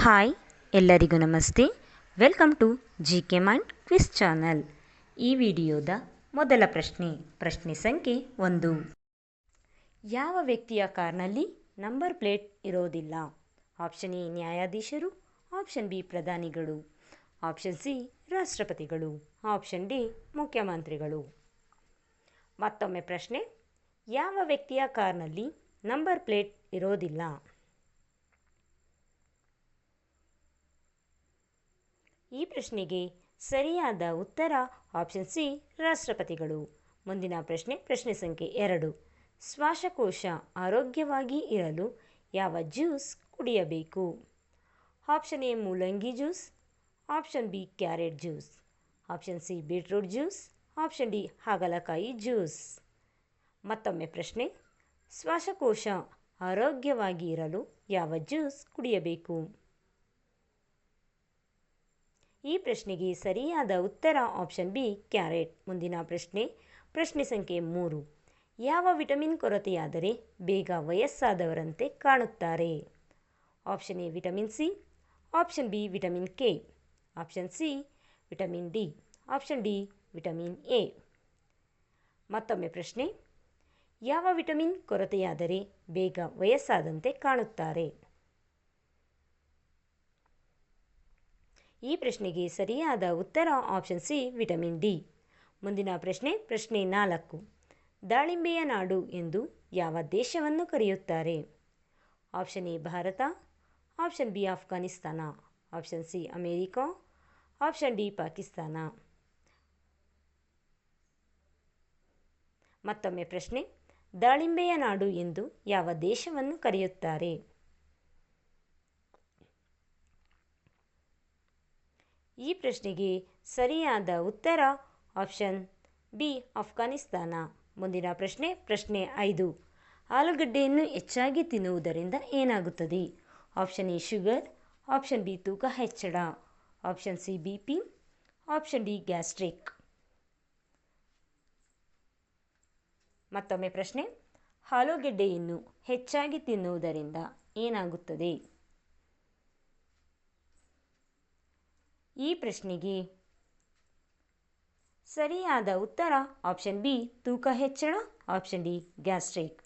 Hi, ಎಲ್ಲರಿಗೂ ನಮಸ್ತೆ. Welcome to G K mind quiz channel ಈ ವಿಡಿಯೋದ ಮೊದಲ ಪ್ರಶ್ನೆ ಪ್ರಶ್ನೆ ಸಂಖ್ಯೆ ಒಂದು. ಯಾವ ವ್ಯಕ್ತಿಯ ಕಾರ್ನಲ್ಲಿ ನಂಬರ್ ಪ್ಲೇಟ್ ಇರೋದಿಲ್ಲ? ಆಪ್ಷನ್ ಎ, ನ್ಯಾಯಾಧೀಶರು. ಆಪ್ಷನ್ ಬಿ, ಪ್ರಧಾನಿಗಳು. ಆಪ್ಷನ್ ಸಿ, ರಾಷ್ಟ್ರಪತಿಗಳು. ಆಪ್ಷನ್ ಡಿ, ಮುಖ್ಯಮಂತ್ರಿಗಳು. ಮತ್ತೊಮ್ಮೆ ಪ್ರಶ್ನೆ. ಯಾವ ವ್ಯಕ್ತಿಯ ಕಾರ್ನಲ್ಲಿ ನಂಬರ್ ಪ್ಲೇಟ್ ಇರೋದಿಲ್ಲ? ಈ ಪ್ರಶ್ನೆಗೆ ಸರಿಯಾದ ಉತ್ತರ ಆಪ್ಷನ್ ಸಿ ರಾಷ್ಟ್ರಪತಿಗಳು. ಮುಂದಿನ ಪ್ರಶ್ನೆ ಪ್ರಶ್ನೆ ಸಂಖ್ಯೆ ಎರಡು. ಶ್ವಾಸಕೋಶ ಆರೋಗ್ಯವಾಗಿ ಇರಲು ಯಾವ ಜ್ಯೂಸ್ ಕುಡಿಯಬೇಕು? ಆಪ್ಷನ್ ಎ ಮೂಲಂಗಿ juice option B carrot juice option C beetroot juice option D ಹಾಗಲಕಾಯಿ ಜ್ಯೂಸ್. ಮತ್ತೊಮ್ಮೆ ಪ್ರಶ್ನೆ, ಶ್ವಾಸಕೋಶ ಆರೋಗ್ಯವಾಗಿ ಇರಲು ಯಾವ ಜ್ಯೂಸ್ ಕುಡಿಯಬೇಕು? ಈ ಪ್ರಶ್ನೆಗೆ ಸರಿಯಾದ ಉತ್ತರ ಆಪ್ಷನ್ ಬಿ, ಕ್ಯಾರೆಟ್. ಮುಂದಿನ ಪ್ರಶ್ನೆ ಪ್ರಶ್ನೆ ಸಂಖ್ಯೆ ಮೂರು. ಯಾವ ವಿಟಮಿನ್ ಕೊರತೆಯಾದರೆ ಬೇಗ ವಯಸ್ಸಾದವರಂತೆ ಕಾಣುತ್ತಾರೆ? Option A, vitamin C. Option B, vitamin K. Option C, vitamin D. Option D, vitamin A. ಮತ್ತೊಮ್ಮೆ ಪ್ರಶ್ನೆ, ಯಾವ ವಿಟಮಿನ್ ಕೊರತೆಯಾದರೆ ಬೇಗ ವಯಸ್ಸಾದಂತೆ ಕಾಣುತ್ತಾರೆ? ಈ ಪ್ರಶ್ನೆಗೆ ಸರಿಯಾದ ಉತ್ತರ ಆಪ್ಷನ್ ಸಿ ವಿಟಮಿನ್ ಡಿ ಮುಂದಿನ ಪ್ರಶ್ನೆ ಪ್ರಶ್ನೆ ನಾಲ್ಕು. ದಾಳಿಂಬೆಯ ನಾಡು ಎಂದು ಯಾವ ದೇಶವನ್ನು ಕರೆಯುತ್ತಾರೆ? Option A Bharat. Option B Afghanistan. Option C America. Option D Pakistan. ಮತ್ತೊಮ್ಮೆ ಪ್ರಶ್ನೆ, ದಾಳಿಂಬೆಯ ನಾಡು ಎಂದು ಯಾವ ದೇಶವನ್ನು ಕರೆಯುತ್ತಾರೆ? ಈ ಪ್ರಶ್ನೆಗೆ ಸರಿಯಾದ ಉತ್ತರ ಆಪ್ಷನ್ ಬಿ ಅಫ್ಘಾನಿಸ್ತಾನ ಮುಂದಿನ ಪ್ರಶ್ನೆ ಪ್ರಶ್ನೆ ಐದು. ಆಲೂಗಡ್ಡೆಯನ್ನು ಹೆಚ್ಚಾಗಿ ತಿನ್ನುವುದರಿಂದ ಏನಾಗುತ್ತದೆ? Option A, sugar. Option B, ತೂಕ ಹೆಚ್ಚಳ. Option C, B, P. Option D, gastric. ಮತ್ತೊಮ್ಮೆ ಪ್ರಶ್ನೆ. ಆಲೂಗೆಡ್ಡೆಯನ್ನು ಹೆಚ್ಚಾಗಿ ತಿನ್ನುವುದರಿಂದ ಏನಾಗುತ್ತದೆ? ಈ ಪ್ರಶ್ನೆಗೆ ಸರಿಯಾದ ಉತ್ತರ ಆಪ್ಷನ್ ಬಿ ತೂಕ ಹೆಚ್ಚಳ ಆಪ್ಷನ್ ಡಿ ಗ್ಯಾಸ್ಟ್ರಿಕ್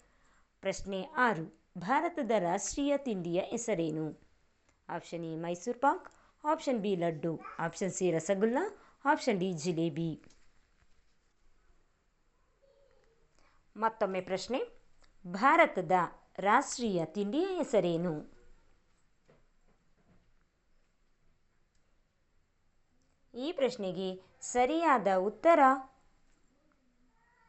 ಪ್ರಶ್ನೆ ಆರು, ಭಾರತದ ರಾಷ್ಟ್ರೀಯ ತಿಂಡಿಯ ಹೆಸರೇನು? Option A Mysore pak option B laddu. Option C rasgulla option D jalebi. ಮತ್ತೊಮ್ಮೆ ಪ್ರಶ್ನೆ, ಭಾರತದ ರಾಷ್ಟ್ರೀಯ ತಿಂಡಿಯ ಹೆಸರೇನು? ಈ ಪ್ರಶ್ನೆಗೆ ಸರಿಯಾದ ಉತ್ತರ?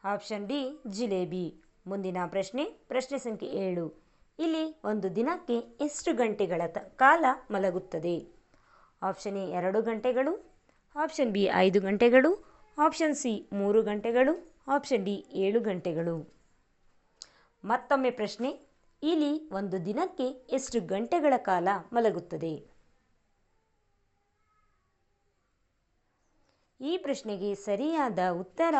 Option D, jalebi. ಮುಂದಿನ ಪ್ರಶ್ನೆ ಪ್ರಶ್ನೆ ಸಂಖ್ಯೆ ಏಳು. ಇಲ್ಲಿ ಒಂದು ದಿನಕ್ಕೆ ಎಷ್ಟು ಗಂಟೆಗಳ ತ, ಕಾಲ ಮಲಗುತ್ತದೆ? ಆಪ್ಷನ್ ಎ, ಎರಡು ಗಂಟೆಗಳು. ಆಪ್ಷನ್ ಬಿ, ಐದು ಗಂಟೆಗಳು. ಆಪ್ಷನ್ ಸಿ, ಮೂರು ಗಂಟೆಗಳು. ಆಪ್ಷನ್ ಡಿ, ಏಳು ಗಂಟೆಗಳು. ಮತ್ತೊಮ್ಮೆ ಪ್ರಶ್ನೆ, ಇಲ್ಲಿ ಒಂದು ದಿನಕ್ಕೆ ಎಷ್ಟು ಗಂಟೆಗಳ ಕಾಲ ಮಲಗುತ್ತದೆ? ಈ ಪ್ರಶ್ನೆಗೆ ಸರಿಯಾದ ಉತ್ತರ?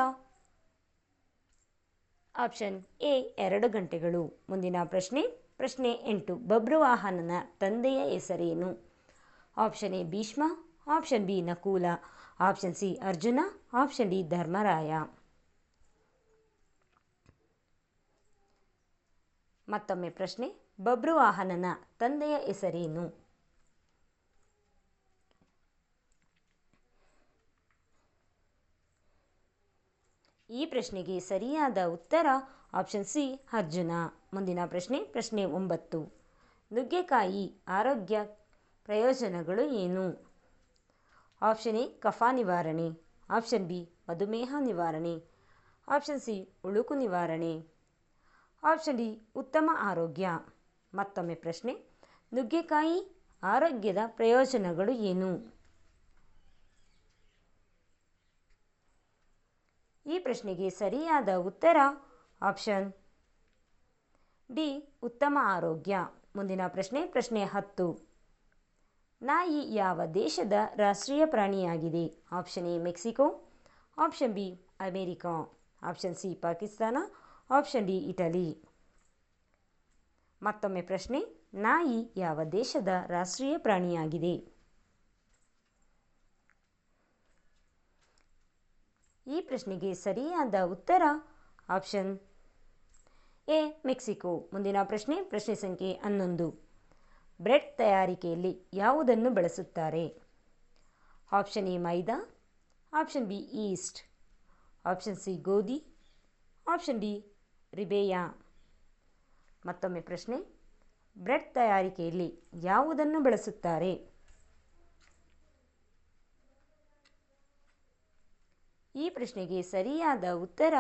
ಆಪ್ಷನ್ ಎ, ಎರಡು ಗಂಟೆಗಳು. ಮುಂದಿನ ಪ್ರಶ್ನೆ ಪ್ರಶ್ನೆ ಎಂಟು ಬಬ್ರುವಾಹನನ ತಂದೆಯ ಹೆಸರೇನು? Option A, Bhishma, option B, Nakula, option C, Arjuna, option D, Dharmaraya. ಮತ್ತೊಮ್ಮೆ ಪ್ರಶ್ನೆ ಬಬ್ರುವಾಹನನ ತಂದೆಯ ಹೆಸರೇನು? ಈ ಪ್ರಶ್ನೆಗೆ ಸರಿಯಾದ ಉತ್ತರ ಆಪ್ಷನ್ ಸಿ ಅರ್ಜುನ. ಮುಂದಿನ ಪ್ರಶ್ನೆ ಪ್ರಶ್ನೆ ಒಂಬತ್ತು. ನುಗ್ಗೆಕಾಯಿ ಆರೋಗ್ಯ ಪ್ರಯೋಜನಗಳು ಏನು? ಆಪ್ಷನ್ ಎ ಕಫ ನಿವಾರಣೆ. ಆಪ್ಷನ್ ಬಿ ಮಧುಮೇಹ ನಿವಾರಣೆ. ಆಪ್ಷನ್ ಸಿ ಉಳುಕು ನಿವಾರಣೆ. ಆಪ್ಷನ್ ಡಿ ಉತ್ತಮ ಆರೋಗ್ಯ. ಮತ್ತೊಮ್ಮೆ ಪ್ರಶ್ನೆ, ನುಗ್ಗೆಕಾಯಿ ಆರೋಗ್ಯದ ಪ್ರಯೋಜನಗಳು ಏನು? ಈ ಪ್ರಶ್ನೆಗೆ ಸರಿಯಾದ ಉತ್ತರ ಆಪ್ಷನ್ ಡಿ, ಉತ್ತಮ ಆರೋಗ್ಯ. ಮುಂದಿನ ಪ್ರಶ್ನೆ ಪ್ರಶ್ನೆ ಹತ್ತು. ನಾಯಿ ಯಾವ ದೇಶದ ರಾಷ್ಟ್ರೀಯ ಪ್ರಾಣಿಯಾಗಿದೆ? Option A, Mexico. Option B, America. Option C, Pakistan. Option D, Italy. ಮತ್ತೊಮ್ಮೆ ಪ್ರಶ್ನೆ, ನಾಯಿ ಯಾವ ದೇಶದ ರಾಷ್ಟ್ರೀಯ ಪ್ರಾಣಿಯಾಗಿದೆ? ಈ ಪ್ರಶ್ನೆಗೆ ಸರಿಯಾದ ಉತ್ತರ ಆಪ್ಷನ್ ಎ, ಮೆಕ್ಸಿಕೋ. ಮುಂದಿನ ಪ್ರಶ್ನೆ ಪ್ರಶ್ನೆ ಸಂಖ್ಯೆ ಹನ್ನೊಂದು. ಬ್ರೆಡ್ ತಯಾರಿಕೆಯಲ್ಲಿ ಯಾವುದನ್ನು ಬಳಸುತ್ತಾರೆ? Option A, maida. Option B, yeast. Option C, ಗೋಧಿ. ಆಪ್ಷನ್ ಡಿ, ರಿಬೇಯಾ. ಮತ್ತೊಮ್ಮೆ ಪ್ರಶ್ನೆ, ಬ್ರೆಡ್ ತಯಾರಿಕೆಯಲ್ಲಿ ಯಾವುದನ್ನು ಬಳಸುತ್ತಾರೆ? ಈ ಪ್ರಶ್ನೆಗೆ ಸರಿಯಾದ ಉತ್ತರ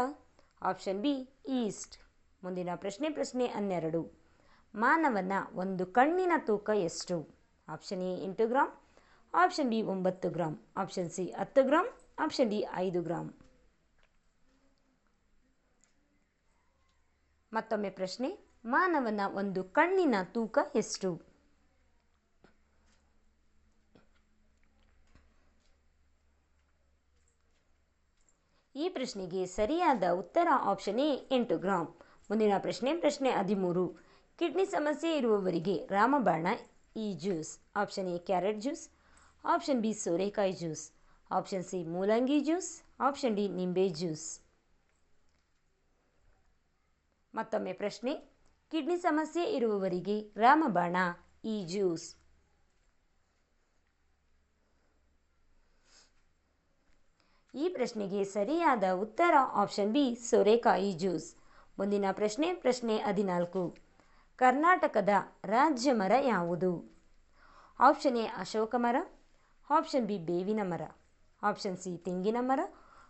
ಆಪ್ಷನ್ ಬಿ ಈಸ್ಟ್. ಮುಂದಿನ ಪ್ರಶ್ನೆ ಪ್ರಶ್ನೆ ಹನ್ನೆರಡು. ಮಾನವನ ಒಂದು ಕಣ್ಣಿನ ತೂಕ ಎಷ್ಟು? ಆಪ್ಷನ್ ಎ ಎಂಟು ಗ್ರಾಮ್ ಆಪ್ಷನ್ ಬಿ ಒಂಬತ್ತು ಗ್ರಾಮ್ ಆಪ್ಷನ್ ಸಿ ಹತ್ತು ಗ್ರಾಮ್ ಆಪ್ಷನ್ ಡಿ ಐದು ಗ್ರಾಮ್ ಮತ್ತೊಮ್ಮೆ ಪ್ರಶ್ನೆ, ಮಾನವನ ಒಂದು ಕಣ್ಣಿನ ತೂಕ ಎಷ್ಟು? ಈ ಪ್ರಶ್ನೆಗೆ ಸರಿಯಾದ ಉತ್ತರ ಆಪ್ಷನ್ ಎ ಎಂಟು ಗ್ರಾಮ್ ಮುಂದಿನ ಪ್ರಶ್ನೆ ಪ್ರಶ್ನೆ ಹದಿಮೂರು. ಕಿಡ್ನಿ ಸಮಸ್ಯೆ ಇರುವವರಿಗೆ ರಾಮಬಾಣ, ಈ juice. Option A, carrot juice. Option B, ಸೋರೆಕಾಯಿ ಜ್ಯೂಸ್. ಆಪ್ಷನ್ ಸಿ, ಮೂಲಂಗಿ ಜ್ಯೂಸ್. ಆಪ್ಷನ್ ಡಿ, ನಿಂಬೆ ಜ್ಯೂಸ್. ಮತ್ತೊಮ್ಮೆ ಪ್ರಶ್ನೆ, ಕಿಡ್ನಿ ಸಮಸ್ಯೆ ಇರುವವರಿಗೆ ರಾಮಬಾಣ, ಈ ಜ್ಯೂಸ್. ಈ ಪ್ರಶ್ನೆಗೆ ಸರಿಯಾದ ಉತ್ತರ ಆಪ್ಷನ್ ಬಿ, ಸೋರೆಕಾಯಿ ಜ್ಯೂಸ್. ಮುಂದಿನ ಪ್ರಶ್ನೆ ಪ್ರಶ್ನೆ ಹದಿನಾಲ್ಕು. ಕರ್ನಾಟಕದ ರಾಜ್ಯ ಮರ ಯಾವುದು? ಆಪ್ಷನ್ ಎ, ಅಶೋಕ ಮರ. ಆಪ್ಷನ್ ಬಿ, ಬೇವಿನ ಮರ. ಆಪ್ಷನ್ ಸಿ, ತೆಂಗಿನ ಮರ.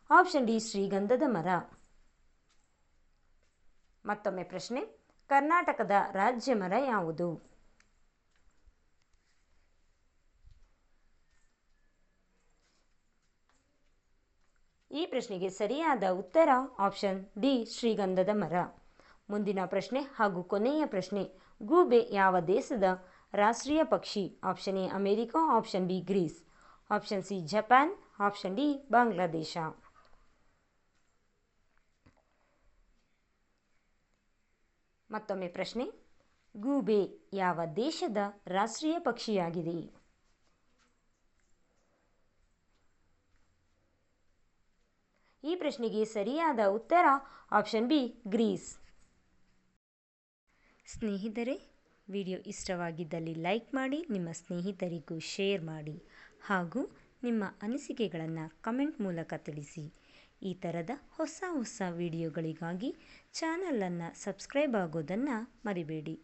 ಆಪ್ಷನ್ ಡಿ, ಶ್ರೀಗಂಧದ ಮರ. ಮತ್ತೊಮ್ಮೆ ಪ್ರಶ್ನೆ, ಕರ್ನಾಟಕದ ರಾಜ್ಯ ಮರ ಯಾವುದು? ಈ ಪ್ರಶ್ನೆಗೆ ಸರಿಯಾದ ಉತ್ತರ ಆಪ್ಷನ್ ಡಿ, ಶ್ರೀಗಂಧದ ಮರ. ಮುಂದಿನ ಪ್ರಶ್ನೆ ಹಾಗೂ ಕೊನೆಯ ಪ್ರಶ್ನೆ, ಗೂಬೆ ಯಾವ ದೇಶದ ರಾಷ್ಟ್ರೀಯ ಪಕ್ಷಿ? Option A, America, option B, Greece. Option C, Japan, option D, Bangladesh. ಮತ್ತೊಮ್ಮೆ ಪ್ರಶ್ನೆ, ಗೂಬೆ ಯಾವ ದೇಶದ ರಾಷ್ಟ್ರೀಯ ಪಕ್ಷಿಯಾಗಿದೆ? ಈ ಪ್ರಶ್ನೆಗೆ ಸರಿಯಾದ ಉತ್ತರ ಆಪ್ಷನ್ ಬಿ, ಗ್ರೀಸ್. ಸ್ನೇಹಿತರೆ, ವಿಡಿಯೋ ಇಷ್ಟವಾಗಿದ್ದಲ್ಲಿ ಲೈಕ್ ಮಾಡಿ, ನಿಮ್ಮ ಸ್ನೇಹಿತರಿಗೂ ಶೇರ್ ಮಾಡಿ ಹಾಗೂ ನಿಮ್ಮ ಅನಿಸಿಕೆಗಳನ್ನು ಕಮೆಂಟ್ ಮೂಲಕ ತಿಳಿಸಿ. ಈ ಥರದ ಹೊಸ ಹೊಸ ವಿಡಿಯೋಗಳಿಗಾಗಿ ಚಾನಲನ್ನು ಸಬ್ಸ್ಕ್ರೈಬ್ ಆಗೋದನ್ನು ಮರಿಬೇಡಿ.